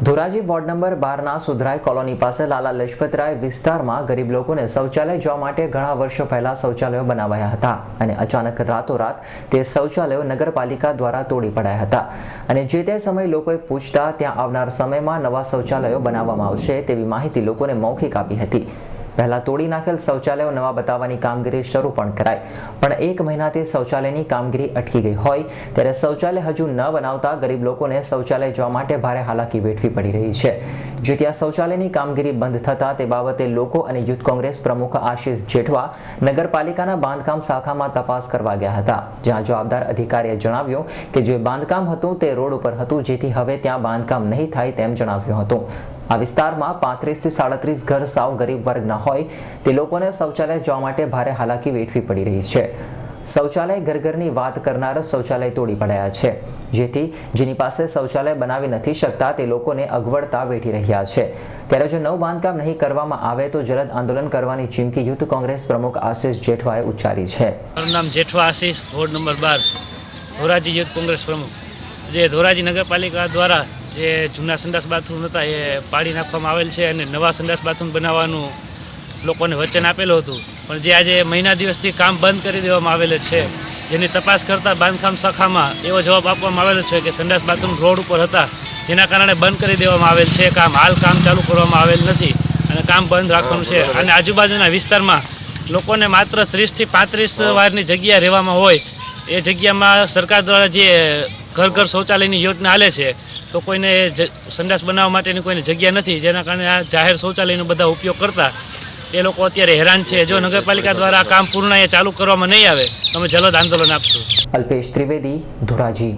Dhoraji ward number બારના સુધરાય colony પાસે લાલા લજપતરાય વિસ્તારમાં ગરીબ લોકોને શૌચાલય જવા માટે ઘણા વર્ષો પહેલા શૌચાલયો બનાવાયા હતા અને અચાનક રાતોરાત તે શૌચાલયો નગરપાલિકા દ્વારા તોડી પડાયા હતા. અને જે તે સમયે લોકોએ પૂછતા, ત્યાં આવનાર સમયમાં નવા શૌચાલયો બનાવવામાં આવશે તેવી માહિતી લોકોને મૌખિક આપી હતી. પહેલા તોડી નાખેલ શૌચાલયો નવા બતાવવાની કામગીરી શરૂ પણ કરાઈ. પણ એક મહિનાથી શૌચાલયની કામગીરી અટકી ગઈ હોય, ત્યારે શૌચાલય હજુ ન બનાવતા ગરીબ લોકોને શૌચાલય જવા માટે ભારે હાલાકી વેઠવી પડી રહી છે. જેથી આ શૌચાલયની કામગીરી બંધ થતા તે બાબતે લોકો અને યુથ કોંગ્રેસ પ્રમુખ આશિષ જેઠવા નગરપાલિકાના બાંધકામ શાખામાં તપાસ કરવા ગયા હતા. જ્યાં જવાબદાર અધિકારીએ જણાવ્યું કે જે બાંધકામ હતું તે રોડ ઉપર હતું, જેથી હવે ત્યાં બાંધકામ નહીં થાય તેમ જણાવ્યું હતું. આ વિસ્તારમાં પાંત્રીસથી સાડત્રીસ ઘર સાવ ગરીબ વર્ગના હોય તે લોકોને શૌચાલય જવા માટે ભારે હાલાકી વેઠવી પડી રહી છે. શૌચાલય ઘર ઘરની વાત કરનાર શૌચાલય તોડી પડાયા છે. જેથી જેની પાસે શૌચાલય બનાવી નથી શકતા તે લોકોને અગવડતા વેઠી રહ્યા છે. ત્યારે જો નવું બાંધકામ નહીં કરવામાં આવે તો જલદ આંદોલન કરવાની ચીમકી યુથ કોંગ્રેસ પ્રમુખ આશિષ જેઠવાએ ઉચ્ચારી છે. મારું નામ જેઠવા આશીષ, વોર્ડ નંબર બાર, ધોરાજી યુથ કોંગ્રેસ પ્રમુખ. જે ધોરાજી નગરપાલિકા દ્વારા જે જૂના સંડાસ બાથરૂમ હતા એ પાડી નાખવામાં આવેલ છે અને નવા સંડાસ બાથરૂમ બનાવવાનું લોકોને વચન આપેલું હતું. પણ જે આજે મહિના દિવસથી કામ બંધ કરી દેવામાં આવેલ છે જેની તપાસ કરતાં બાંધકામ શાખામાં એવો જવાબ આપવામાં આવેલો છે કે સંડાસ બાથરૂમ રોડ ઉપર હતા જેના કારણે બંધ કરી દેવામાં આવેલ છે. કામ હાલ કામ ચાલુ કરવામાં આવેલ નથી અને કામ બંધ રાખવાનું છે. અને આજુબાજુના વિસ્તારમાં લોકોને માત્ર ત્રીસથી પાંત્રીસ વારની જગ્યા રહેવામાં હોય. એ જગ્યામાં સરકાર દ્વારા જે ઘર ઘર શૌચાલયની યોજના હાલે છે, તો કોઈને સંડાસ બનાવવા માટેની કોઈને જગ્યા નથી, જેના કારણે આ જાહેર શૌચાલયનો બધા ઉપયોગ કરતા, એ લોકો અત્યારે હેરાન છે. જો નગરપાલિકા દ્વારા આ કામ પૂર્ણ ચાલુ કરવામાં નહીં આવે, તો અમે જલદ આંદોલન આપશું. અલ્પેશ ત્રિવેદી, ધોરાજી.